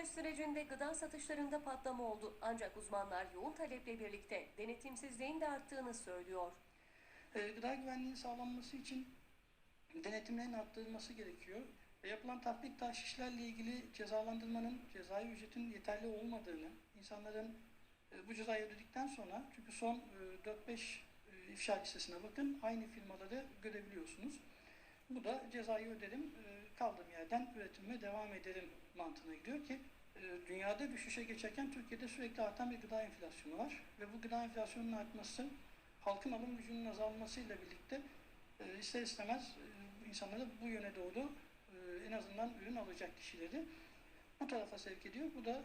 Koronavirüs sürecinde gıda satışlarında patlama oldu. Ancak uzmanlar yoğun taleple birlikte denetimsizliğin de arttığını söylüyor. E, gıda güvenliğinin sağlanması için denetimlerin arttırılması gerekiyor. E, yapılan tatbik taşişlerle ilgili cezalandırmanın, cezai ücretin yeterli olmadığını, insanların e, bu cezayı ödedikten sonra, çünkü son e, 4-5 e, ifşa listesine bakın, aynı firmaları görebiliyorsunuz. Bu da cezayı öderim, e, kaldığım yerden üretimime devam ederim mantığına gidiyor ki e, dünyada düşüşe geçerken Türkiye'de sürekli artan bir gıda enflasyonu var ve bu gıda enflasyonunun artması halkın alım gücünün azalmasıyla birlikte e, ister istemez insanları bu yöne doğru en azından ürün alacak kişileri bu tarafa sevk ediyor. Bu da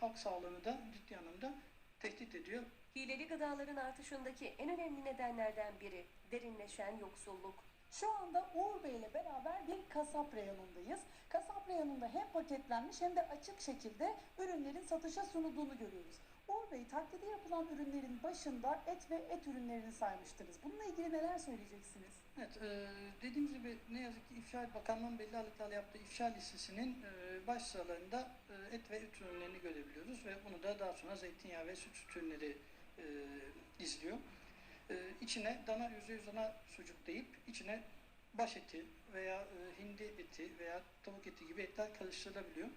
halk sağlığını da ciddi anlamda tehdit ediyor. Hileli gıdaların artışındaki en önemli nedenlerden biri derinleşen yoksulluk. Şu anda Uğur Bey ile beraber bir kasap reyonundayız. Kasap reyonunda hem paketlenmiş hem de açık şekilde ürünlerin satışa sunulduğunu görüyoruz. Uğur Bey taklidi yapılan ürünlerin başında et ve et ürünlerini saymıştınız. Bununla ilgili neler söyleyeceksiniz? Evet, e, dediğimiz gibi ne yazık ki İfşa Bakanlığı'nın belli aralıklarla yaptığı ifşa listesinin e, baş sıralarında e, et ve et ürünlerini görebiliyoruz ve bunu da daha sonra zeytinyağı ve süt ürünleri e, izliyor. İçine dana yüzde yüz dana sucuk deyip içine baş eti veya e, hindi eti veya tavuk eti gibi etler karıştırılabiliyor.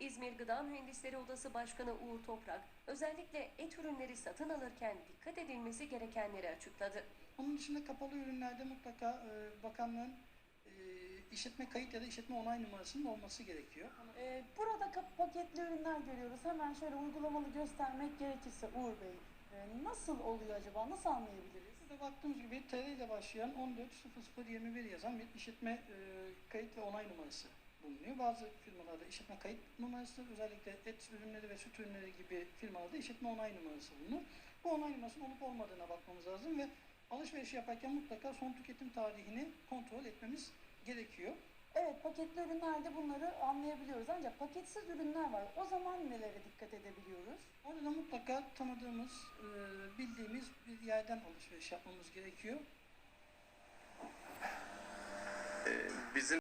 İzmir Gıda Mühendisleri Odası Başkanı Uğur Toprak özellikle et ürünleri satın alırken dikkat edilmesi gerekenleri açıkladı. Onun dışında kapalı ürünlerde mutlaka e, bakanlığın e, işletme kayıt ya da işletme onay numarasının olması gerekiyor. Burada paketli ürünler görüyoruz. Hemen şöyle uygulamalı göstermek gerekirse Uğur Bey. E, nasıl oluyor acaba? Nasıl anlayabiliriz? Burada baktığımız gibi TR ile başlayan 140021 yazan bir işletme e, kayıt ve onay numarası bulunuyor. Bazı firmalarda işletme kayıt numarası, özellikle et ürünleri ve süt ürünleri gibi firmalarda işletme onay numarası bulunur. Bu onay numarasının olup olmadığına bakmamız lazım ve alışveriş yaparken mutlaka son tüketim tarihini kontrol etmemiz gerekiyor. Evet paketli ürünlerde bunları anlayabiliyoruz. Ancak paketsiz ürünler var. O zaman nelere dikkat edebiliyoruz? Orada da mutlaka tanıdığımız, e, bildiğimiz bir yerden alışveriş yapmamız gerekiyor. Bizim